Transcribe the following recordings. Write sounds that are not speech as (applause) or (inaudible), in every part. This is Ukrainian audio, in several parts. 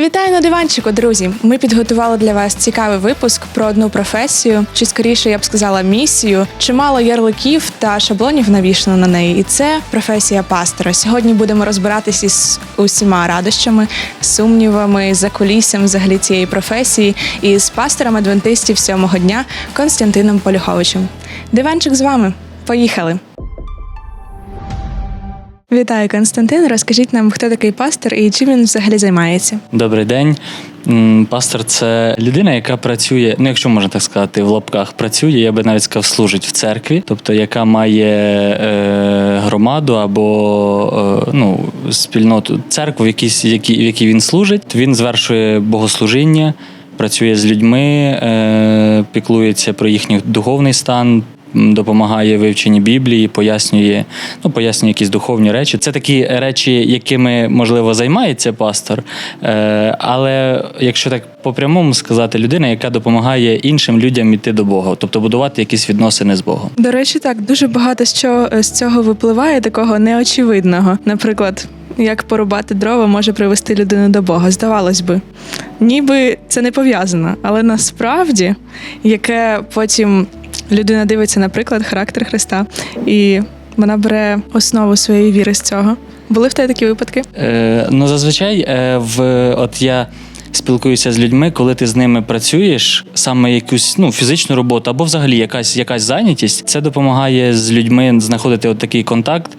Вітаю на диванчику, друзі! Ми підготували для вас цікавий випуск про одну професію, чи скоріше я б сказала місію. Чимало ярликів та шаблонів навішано на неї, і це професія пастора. Сьогодні будемо розбиратися із усіма радощами, сумнівами, закуліссям взагалі цієї професії із пастором адвентистів сьомого дня Константином Полюховичем. Диванчик з вами. Поїхали! Вітаю, Константин. Розкажіть нам, хто такий пастор і чим він взагалі займається. Добрий день. Пастор це людина, яка працює, ну якщо можна так сказати, в лапках працює, я би навіть сказав, служить в церкві, тобто яка має е, громаду або е, ну, спільноту церкву, в якій, в якій він служить. Він звершує богослужіння, працює з людьми, е, піклується про їхній духовний стан. Допомагає вивченні Біблії, пояснює, ну, пояснює якісь духовні речі. Це такі речі, якими можливо займається пастор. Е, але якщо так по-прямому сказати, людина, яка допомагає іншим людям іти до Бога, тобто будувати якісь відносини з Богом. До речі, так дуже багато що з цього випливає, такого неочевидного. Наприклад, як порубати дрова може привести людину до Бога. Здавалось би, ніби це не пов'язано, але насправді, яке потім людина дивиться, наприклад, характер Христа, і вона бере основу своєї віри з цього. Були в тебе такі випадки? Е, ну, зазвичай, е, в, от я спілкуюся з людьми, коли ти з ними працюєш, саме якусь ну, фізичну роботу або взагалі якась, якась зайнятість, це допомагає з людьми знаходити от такий контакт.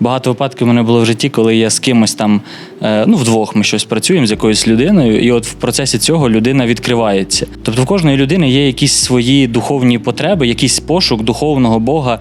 Багато випадків мене було в житті, коли я з кимось там, е, ну, вдвох ми щось працюємо з якоюсь людиною, і от в процесі цього людина відкривається. Тобто в кожної людини є якісь свої духовні потреби, якийсь пошук духовного Бога.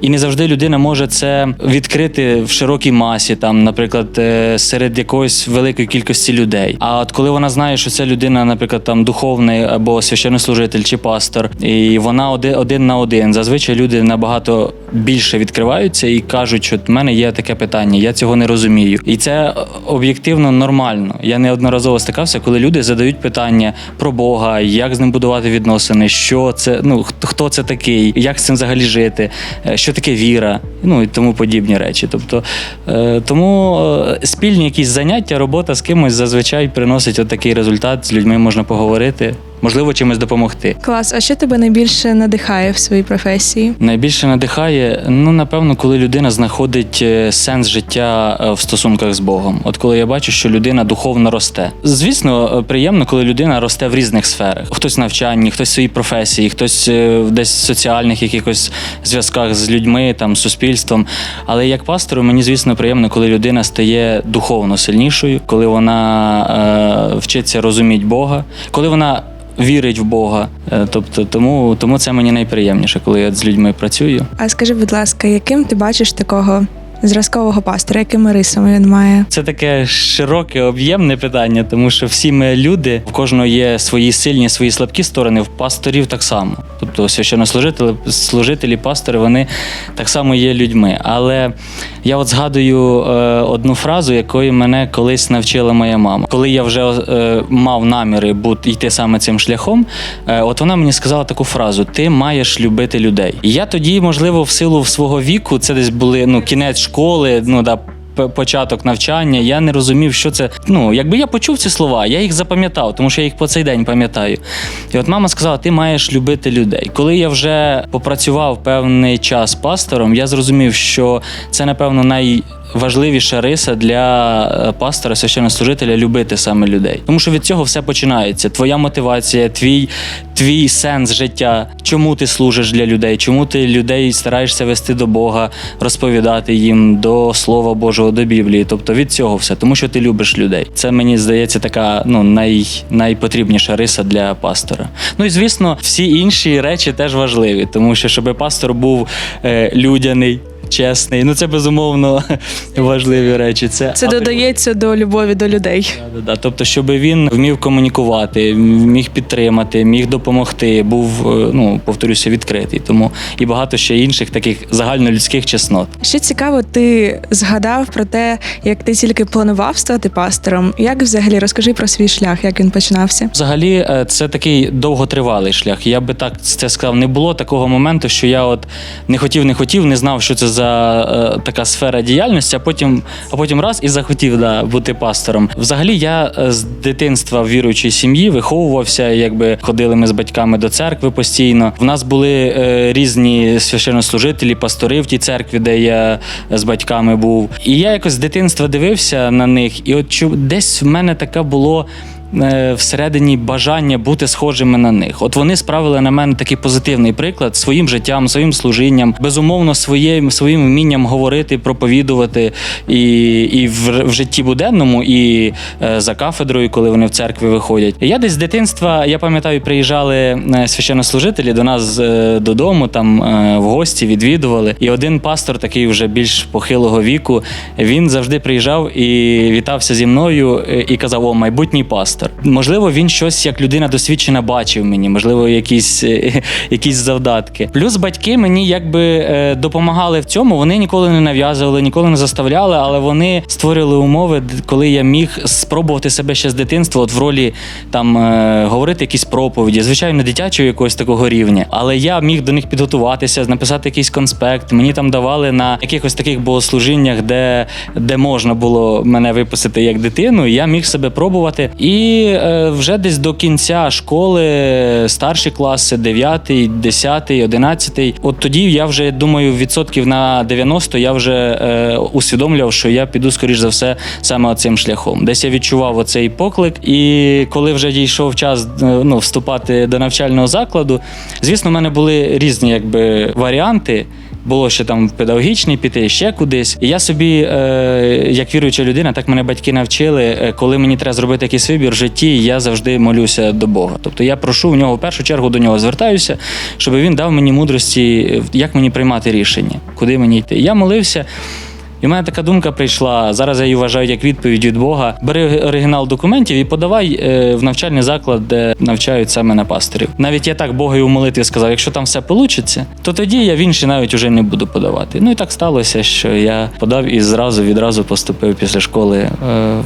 І не завжди людина може це відкрити в широкій масі, там, наприклад, е, серед якоїсь великої кількості людей. А от коли вона знає, що ця людина, наприклад, там духовний або священнослужитель чи пастор, і вона один, один на один, зазвичай люди набагато більше відкриваються і кажуть, що в мене є таке питання, я цього не розумію. І це об'єктивно нормально. Я неодноразово стикався, коли люди задають питання про Бога, як з ним будувати відносини, що це, ну хто- це такий, як з цим взагалі жити, е, що таке віра, ну і тому подібні речі. Тобто, е, тому е, спільні якісь заняття, робота з кимось зазвичай приносить от такий результат. З людьми можна поговорити, можливо, чимось допомогти. Клас, а що тебе найбільше надихає в своїй професії? Найбільше надихає, ну напевно, коли людина знаходить е, сенс життя е, в стосунках з Богом. От коли я бачу, що людина духовно росте. Звісно, е, приємно, коли людина росте в різних сферах. Хтось в навчанні, хтось в своїй професії, хтось е, в десь соціальних якихось зв'язках з людьми, там суспільством. Але як пастору, мені звісно приємно, коли людина стає духовно сильнішою, коли вона е, вчиться розуміти Бога, коли вона. Вірить в Бога, Е, тобто тому, тому це мені найприємніше, коли я з людьми працюю. А скажи, будь ласка, яким ти бачиш такого зразкового пастора, якими рисами він має? Це таке широке, об'ємне питання, тому що всі ми люди, в кожного є свої сильні, свої слабкі сторони, в пасторів так само. Тобто священнослужителі, служителі, пастори, вони так само є людьми. Але я от згадую е, одну фразу, якої мене колись навчила моя мама. Коли я вже е, мав наміри бути йти саме цим шляхом, е, от вона мені сказала таку фразу: ти маєш любити людей. І я тоді, можливо, в силу свого віку, це десь були ну кінець школи, ну да. Початок навчання, я не розумів, що це. Ну, якби я почув ці слова, я їх запам'ятав, тому що я їх по цей день пам'ятаю. І от мама сказала: ти маєш любити людей. Коли я вже попрацював певний час пастором, я зрозумів, що це, напевно, найважливіша риса для е, пастора, священнослужителя любити саме людей. Тому що від цього все починається. Твоя мотивація, твій, твій сенс життя, чому ти служиш для людей, чому ти людей стараєшся вести до Бога, розповідати їм до Слова Божого, до Біблії. Тобто від цього все, тому що ти любиш людей. Це мені здається така ну най, найпотрібніша риса для пастора. Ну і звісно, всі інші речі теж важливі, тому що щоб пастор був е, людяний. Чесний, ну це безумовно (laughs) важливі речі. Це, Це додається до любові до людей. Да-да-да. Тобто, щоб він вмів комунікувати, міг підтримати, міг допомогти, був, е, ну повторюся, відкритий. Тому і багато ще інших таких загальнолюдських чеснот. Ще цікаво, ти згадав про те, як ти тільки планував стати пастором. Як взагалі розкажи про свій шлях, як він починався? Взагалі, е, це такий довготривалий шлях. Я би так це сказав. Не було такого моменту, що я от не хотів, не хотів, не знав, що це за за е, така сфера діяльності, а потім, а потім раз і захотів да, бути пастором. Взагалі, я е, з дитинства в віруючій сім'ї виховувався, якби ходили ми з батьками до церкви постійно. В нас були е, різні священнослужителі, пастори в тій церкві, де я з батьками був. І я якось з дитинства дивився на них, і от десь в мене таке було. Е, Всередині бажання бути схожими на них. От вони справили на мене такий позитивний приклад своїм життям, своїм служінням, безумовно, своїм своїм вмінням говорити, проповідувати і, і в, в житті буденному, і е, за кафедрою, коли вони в церкві виходять. Я десь з дитинства, я пам'ятаю, приїжджали е, священнослужителі до нас е, додому, там е, в гості відвідували. І один пастор, такий вже більш похилого віку, він завжди приїжджав і вітався зі мною е, і казав: О, майбутній пастор. Можливо, він щось як людина досвідчена бачив мені, можливо, якісь, е, (laughs) якісь завдатки. Плюс батьки мені якби е, допомагали в цьому. Вони ніколи не нав'язували, ніколи не заставляли, але вони створювали умови, коли я міг спробувати себе ще з дитинства, от в ролі там е, говорити якісь проповіді, звичайно, дитячого якогось такого рівня. Але я міг до них підготуватися, написати якийсь конспект. Мені там давали на якихось таких богослужіннях, де, де можна було мене випустити як дитину. і Я міг себе пробувати. І е, вже десь до кінця школи, старші класи, 9, 10, 11, От тоді я вже думаю, відсотків на 90 я вже е, усвідомлював, що я піду, скоріш за все, саме цим шляхом. Десь я відчував оцей поклик, і коли вже дійшов час е, ну, вступати до навчального закладу, звісно, в мене були різні якби варіанти. Було ще там педагогічний піти, ще кудись. І я собі, е, як віруюча людина, так мене батьки навчили. е, Коли мені треба зробити якийсь вибір в житті, я завжди молюся до Бога. Тобто я прошу в нього в першу чергу до нього звертаюся, щоб він дав мені мудрості, як мені приймати рішення, куди мені йти. Я молився. І в мене така думка прийшла. Зараз я її вважаю як відповідь від Бога. Бери оригінал документів і подавай е, в навчальний заклад, де навчають саме на пастирів. Навіть я так Богові у молитві сказав: якщо там все вийде, то тоді я в інші навіть уже не буду подавати. Ну і так сталося, що я подав і зразу відразу поступив після школи е,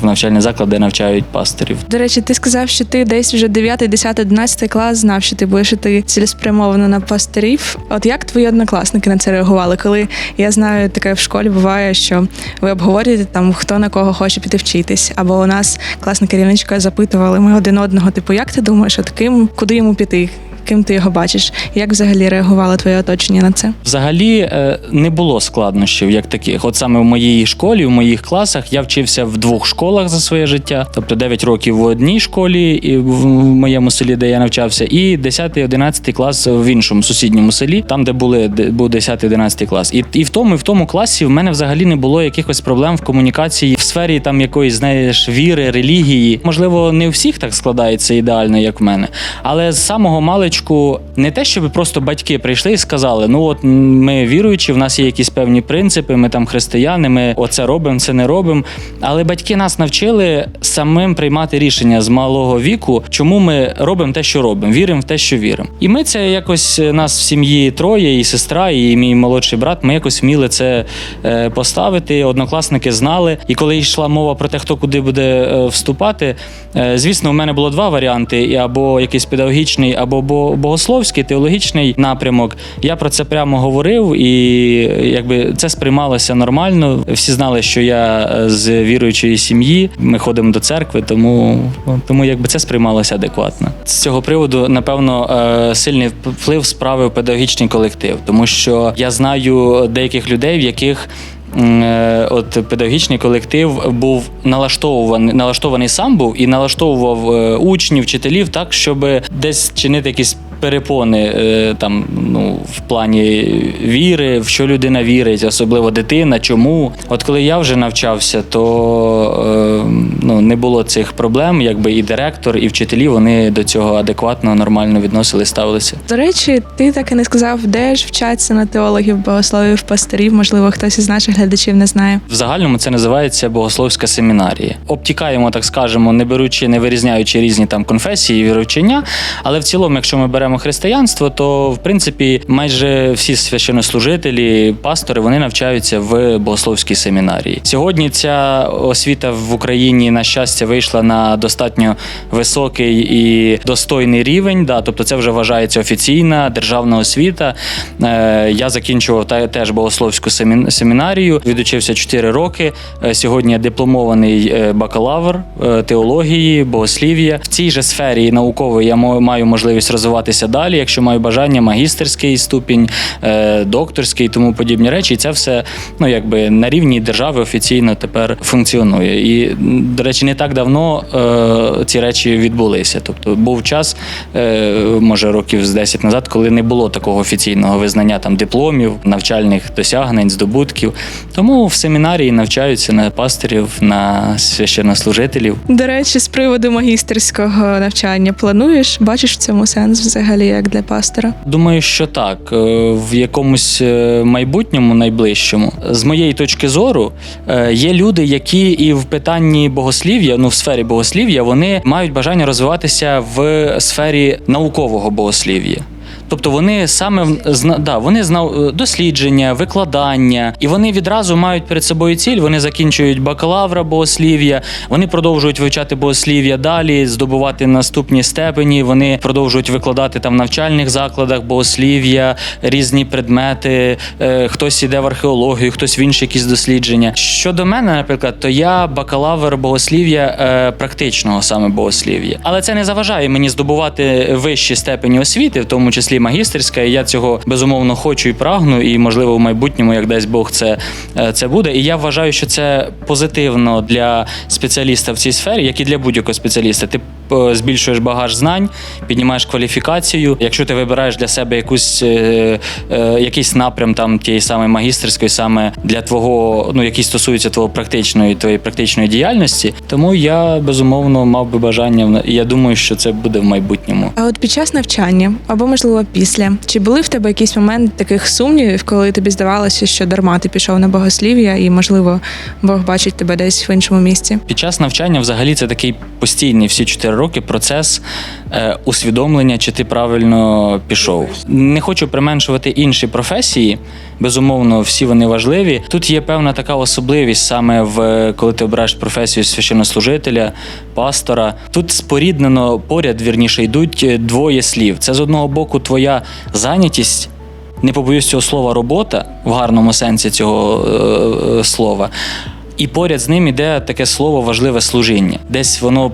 в навчальний заклад, де навчають пастирів. До речі, ти сказав, що ти десь вже 9, 10, 11 клас знав, що ти будеш іти цілеспрямовано на пастирів. От як твої однокласники на це реагували? Коли я знаю, таке в школі буває, що ви обговорюєте там, хто на кого хоче піти вчитись, або у нас класна керівничка запитували ми один одного, типу, як ти думаєш, от ким, куди йому піти? Ким ти його бачиш? Як взагалі реагувало твоє оточення на це? Взагалі е, не було складнощів як таких. От саме в моїй школі, в моїх класах я вчився в двох школах за своє життя, тобто 9 років в одній школі і в моєму селі, де я навчався, і 10-11 клас в іншому сусідньому селі, там де були був 10-11 клас. І, і в тому, і в тому класі в мене взагалі не було якихось проблем в комунікації в сфері там якоїсь знаєш віри, релігії. Можливо, не у всіх так складається ідеально, як в мене, але з самого маличку не те, щоб просто батьки прийшли і сказали: ну от ми віруючі, в нас є якісь певні принципи, ми там християни, ми оце робимо, це не робимо. Але батьки нас навчили самим приймати рішення з малого віку, чому ми робимо те, що робимо, віримо в те, що віримо. І ми це якось нас в сім'ї троє, і сестра, і мій молодший брат. Ми якось вміли це е, поставити. Однокласники знали. І коли йшла мова про те, хто куди буде е, вступати, е, звісно, у мене було два варіанти: або якийсь педагогічний, або бо- богословський, теологічний напрямок. Я про це прямо говорив, і якби це сприймалося нормально. Всі знали, що я е, з віруючої сім'ї. Ми ходимо до церкви, тому, тому якби це сприймалося адекватно. З цього приводу, напевно, е, сильний вплив справив педагогічний колектив, тому що я знаю деяких людей, в яких От педагогічний колектив був налаштований, налаштований сам був і налаштовував е, учнів, вчителів так, щоб десь чинити якісь перепони е, там ну в плані віри, в що людина вірить, особливо дитина. Чому? От коли я вже навчався, то е, ну не було цих проблем, якби і директор, і вчителі вони до цього адекватно, нормально відносили, ставилися. До речі, ти так і не сказав, де ж вчаться на теологів, богословів, пастирів. Можливо, хтось із наших глядачів не знає. В загальному це називається богословська семінарія. Обтікаємо, так скажемо, не беручи, не вирізняючи різні там конфесії, віровчення. Але в цілому, якщо ми беремо беремо християнство, то в принципі майже всі священнослужителі, пастори, вони навчаються в богословській семінарії. Сьогодні ця освіта в Україні, на щастя, вийшла на достатньо високий і достойний рівень. Да, тобто це вже вважається офіційна державна освіта. Е, я закінчував та, теж богословську семінарію, відучився 4 роки. Е, сьогодні я дипломований е, бакалавр теології, богослів'я. В цій же сфері наукової я маю можливість розвиватися далі, якщо маю бажання, магістерський ступінь, е, докторський і тому подібні речі. І це все ну якби на рівні держави офіційно тепер функціонує. І до речі, не так давно е, ці речі відбулися. Тобто був час, е, може років з 10 назад, коли не було такого офіційного визнання там дипломів, навчальних досягнень, здобутків. Тому в семінарії навчаються на пастирів, на священнослужителів. До речі, з приводу магістерського навчання плануєш? Бачиш в цьому сенс взагалі як для пастора? Думаю, що так. Е, В якомусь е, майбутньому найближчому, з моєї точки зору, е, є люди, які і в питанні богослів'я, ну в сфері богослів'я, вони мають бажання розвиватися в сфері наукового богослів'я. Тобто вони саме зна- да, вони знав дослідження, викладання, і вони відразу мають перед собою ціль. Вони закінчують бакалавра богослів'я, вони продовжують вивчати богослів'я далі, здобувати наступні степені. Вони продовжують викладати там в навчальних закладах богослів'я, різні предмети. Е, Хтось іде в археологію, хтось в інші якісь дослідження. Щодо мене, наприклад, то я бакалавр богослів'я е, практичного саме богослів'я, але це не заважає мені здобувати вищі степені освіти, в тому числі магістерська. І я цього безумовно хочу і прагну, і можливо в майбутньому, як дасть Бог, це, е, це буде. І я вважаю, що це позитивно для спеціаліста в цій сфері, як і для будь-якого спеціаліста. Ти е, збільшуєш багаж знань, піднімаєш кваліфікацію. Якщо ти вибираєш для себе якусь е, якийсь напрям там тієї самої магістерської, саме для твого, ну який стосується твого практичної твоєї практичної діяльності, тому я безумовно мав би бажання і я думаю, що це буде в майбутньому. А от під час навчання, або можливо після, чи були в тебе якісь моменти таких сумнівів, коли тобі здавалося, що дарма ти пішов на богослів'я, і можливо Бог бачить тебе десь в іншому місці? Під час навчання взагалі це такий постійний всі чотири роки процес е, усвідомлення, чи ти правильно пішов. Не хочу применшувати інші професії. Безумовно, всі вони важливі. Тут є певна така особливість саме в коли ти обираєш професію священнослужителя, пастора. Тут споріднено поряд, вірніше, йдуть е, двоє слів. Це з одного боку твоя зайнятість. Не побоюсь цього слова робота в гарному сенсі цього е, е, слова. І поряд з ним іде таке слово важливе служіння. Десь воно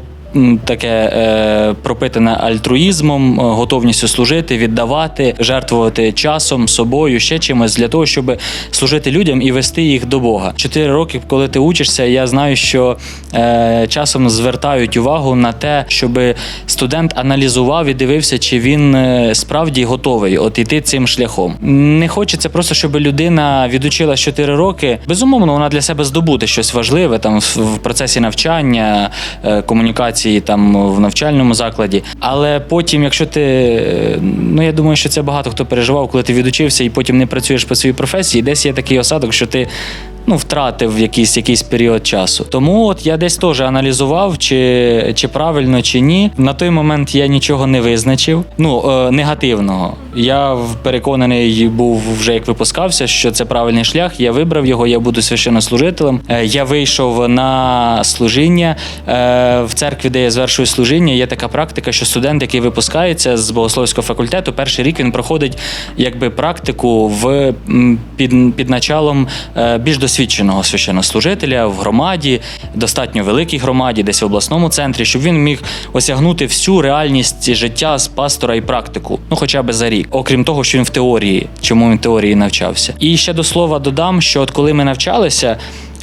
таке е, пропитане альтруїзмом, е, готовністю служити, віддавати, жертвувати часом, собою, ще чимось для того, щоб служити людям і вести їх до Бога. Чотири роки, коли ти учишся, я знаю, що е, часом звертають увагу на те, щоб студент аналізував і дивився, чи він е, справді готовий от іти цим шляхом. Не хочеться просто, щоб людина відучила 4 роки. Безумовно, вона для себе здобуде щось важливе там в, процесі навчання, е, комунікації там в навчальному закладі. Але потім, якщо ти е, ну я думаю, що це багато хто переживав, коли ти відучився і потім не працюєш по своїй професії, десь є такий осадок, що ти ну, втратив якийсь, якийсь період часу. Тому от я десь теж аналізував, чи, чи правильно, чи ні. На той момент я нічого не визначив. Ну, е, негативного. Я переконаний був вже як випускався, що це правильний шлях. Я вибрав його, я буду священнослужителем. Е, я вийшов на служіння е, в церкві, де я звершую служіння. Є така практика, що студент, який випускається з богословського факультету, перший рік він проходить якби практику в під, під началом е, більш досвідченого священнослужителя в громаді, достатньо великій громаді, десь в обласному центрі, щоб він міг осягнути всю реальність життя з пастора і практику, ну хоча б за рік, окрім того, що він в теорії, чому він в теорії навчався. І ще до слова додам, що от коли ми навчалися.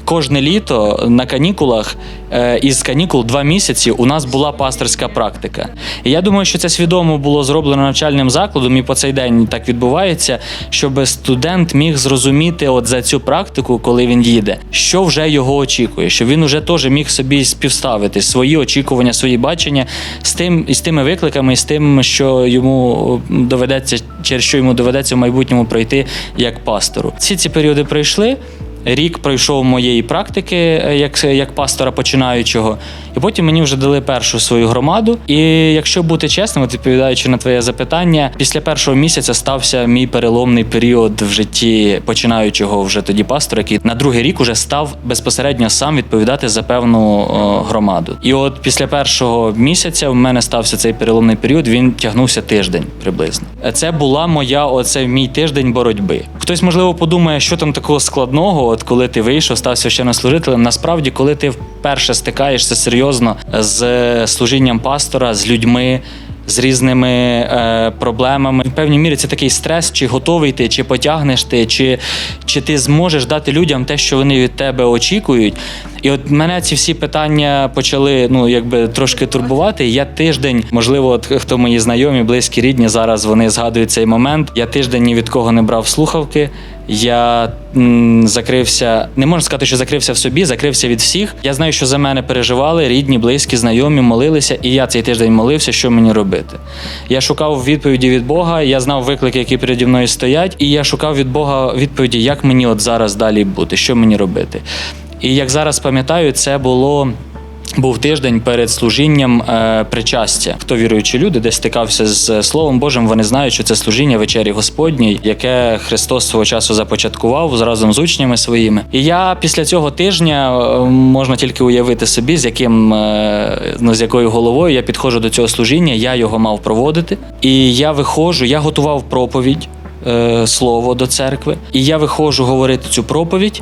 Кожне літо на канікулах е, із канікул два місяці у нас була пасторська практика. І я думаю, що це свідомо було зроблено навчальним закладом, і по цей день так відбувається, щоб студент міг зрозуміти от за цю практику, коли він їде, що вже його очікує, щоб він уже теж міг собі співставити свої очікування, свої бачення з тим і з тими викликами, і з тим, що йому доведеться, через що йому доведеться в майбутньому пройти як пастору. Всі ці періоди пройшли. Рік пройшов моєї практики е, як, як пастора починаючого, і потім мені вже дали першу свою громаду. І якщо бути чесним, відповідаючи на твоє запитання, після першого місяця стався мій переломний період в житті починаючого вже тоді пастора, який на другий рік уже став безпосередньо сам відповідати за певну о, громаду. І от після першого місяця в мене стався цей переломний період. Він тягнувся тиждень приблизно. Це була моя оце мій тиждень боротьби. Хтось можливо подумає, що там такого складного, от коли ти вийшов, став священнослужителем. Насправді, коли ти вперше стикаєшся серйозно з служінням пастора, з людьми. З різними е, проблемами в певній мірі це такий стрес, чи готовий ти, чи потягнеш ти, чи, чи ти зможеш дати людям те, що вони від тебе очікують. І от мене ці всі питання почали ну якби трошки турбувати. Я тиждень, можливо, от хто мої знайомі, близькі, рідні, зараз вони згадують цей момент. Я тиждень ні від кого не брав слухавки. Я м, закрився, не можна сказати, що закрився в собі, закрився від всіх. Я знаю, що за мене переживали рідні, близькі, знайомі, молилися, і я цей тиждень молився, що мені робити. Я шукав відповіді від Бога, я знав виклики, які переді мною стоять, і я шукав від Бога відповіді, як мені от зараз далі бути, що мені робити. І як зараз пам'ятаю, це було. Був тиждень перед служінням е, причастя. Хто віруючі люди, десь стикався з Словом Божим, вони знають, що це служіння вечері Господній, яке Христос свого часу започаткував разом з учнями своїми. І я після цього тижня е, можна тільки уявити собі, з яким е, ну, з якою головою я підходжу до цього служіння. Я його мав проводити. І я виходжу, я готував проповідь, е, слово до церкви, і я виходжу говорити цю проповідь.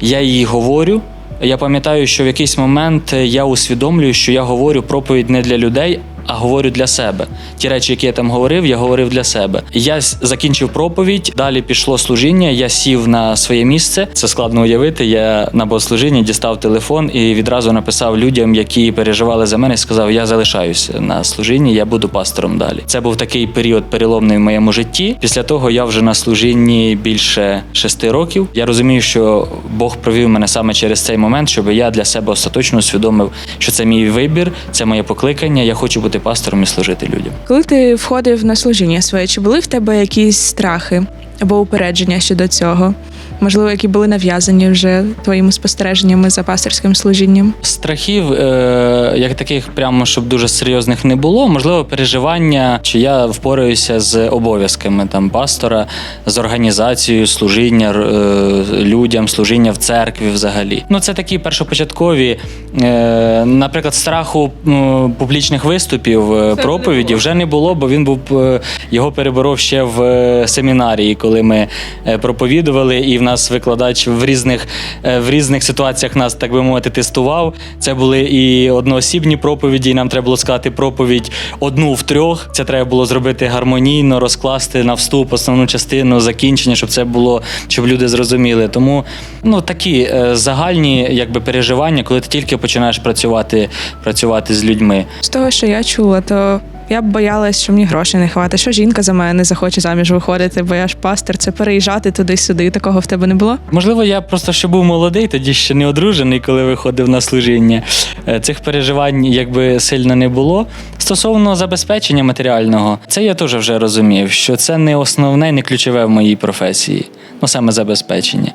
Я її говорю. Я пам'ятаю, що в якийсь момент я усвідомлюю, що я говорю проповідь не для людей, а говорю для себе. Ті речі, які я там говорив, я говорив для себе. Я закінчив проповідь, далі пішло служіння. Я сів на своє місце. Це складно уявити. Я на богослужінні дістав телефон і відразу написав людям, які переживали за мене, сказав: Я залишаюся на служінні, я буду пастором далі. Це був такий період переломний в моєму житті. Після того я вже на служінні більше шести років. Я розумію, що Бог провів мене саме через цей момент, щоб я для себе остаточно усвідомив, що це мій вибір, це моє покликання. Я хочу бути пастором і служити людям. Коли ти входив на служіння своє, чи були в тебе якісь страхи або упередження щодо цього? Можливо, які були нав'язані вже твоїми спостереженнями за пасторським служінням? Страхів, е, як таких, прямо щоб дуже серйозних не було. Можливо, переживання, чи я впораюся з обов'язками там пастора, з організацією служіння е, людям, служіння в церкві взагалі. Ну, це такі першопочаткові, е, наприклад, страху м, публічних виступів, е, Це проповіді не вже не було, бо він був е, його переборов ще в е, семінарії, коли ми е, проповідували, і в нас викладач в різних, е, в різних ситуаціях нас, так би мовити, тестував. Це були і одноосібні проповіді, і нам треба було сказати проповідь одну в трьох. Це треба було зробити гармонійно, розкласти на вступ основну частину, закінчення, щоб це було, щоб люди зрозуміли. Тому ну такі е, загальні якби переживання, коли ти тільки починаєш працювати, працювати з людьми. З того, що я чула, то я б боялась, що мені грошей не хватить, що жінка за мене не захоче заміж виходити, бо я ж пастор, це переїжджати туди-сюди. Такого в тебе не було? Можливо, я просто ще був молодий, тоді ще не одружений, коли виходив на служіння. Е, Цих переживань якби сильно не було. Стосовно забезпечення матеріального, це я теж вже розумів, що це не основне, не ключове в моїй професії. Ну саме забезпечення.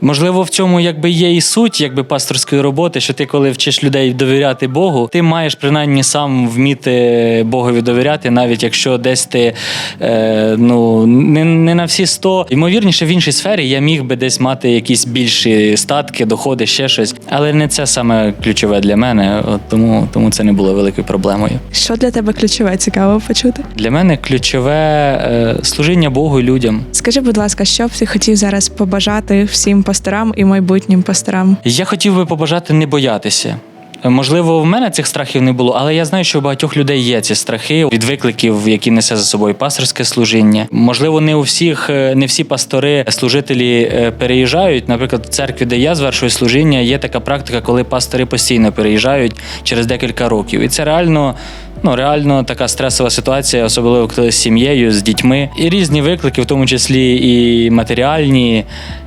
Можливо, в цьому якби є і суть якби пасторської роботи, що ти, коли вчиш людей довіряти Богу, ти маєш принаймні сам вміти Богові довіряти, навіть якщо десь ти е, ну не, не на всі 100. Ймовірніше, в іншій сфері я міг би десь мати якісь більші статки, доходи, ще щось. Але не це саме ключове для мене, от тому, тому це не було великою проблемою. Що для тебе ключове цікаво почути? Для мене ключове е, служіння Богу і людям. Скажи, будь ласка, що б ти хотів зараз побажати всім пасторам і майбутнім пасторам? Я хотів би побажати не боятися. Можливо, в мене цих страхів не було, але я знаю, що у багатьох людей є ці страхи від викликів, які несе за собою пасторське служіння. Можливо, не у всіх, е, не всі пастори, служителі е, переїжджають. Наприклад, в церкві, де я звершую служіння, є така практика, коли пастори постійно переїжджають через декілька років. І це реально. Ну, реально така стресова ситуація, особливо коли з сім'єю, з дітьми. І різні виклики, в тому числі і матеріальні.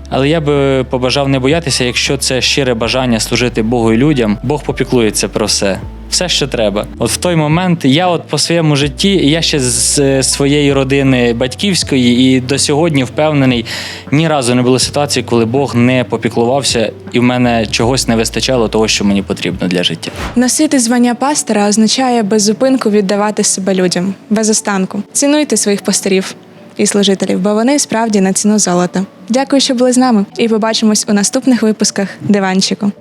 Але я би побажав не боятися, якщо це щире бажання служити Богу і людям, Бог попіклується про все. все, що треба. От в той момент я, от по своєму житті, я ще з своєї родини батьківської, і до сьогодні впевнений, ні разу не було ситуації, коли Бог не попіклувався, і в мене чогось не вистачало того, що мені потрібно для життя. Носити звання пастора означає без зупинку віддавати себе людям, без останку. Цінуйте своїх пастирів і служителів, бо вони справді на ціну золота. Дякую, що були з нами, і побачимось у наступних випусках диванчику.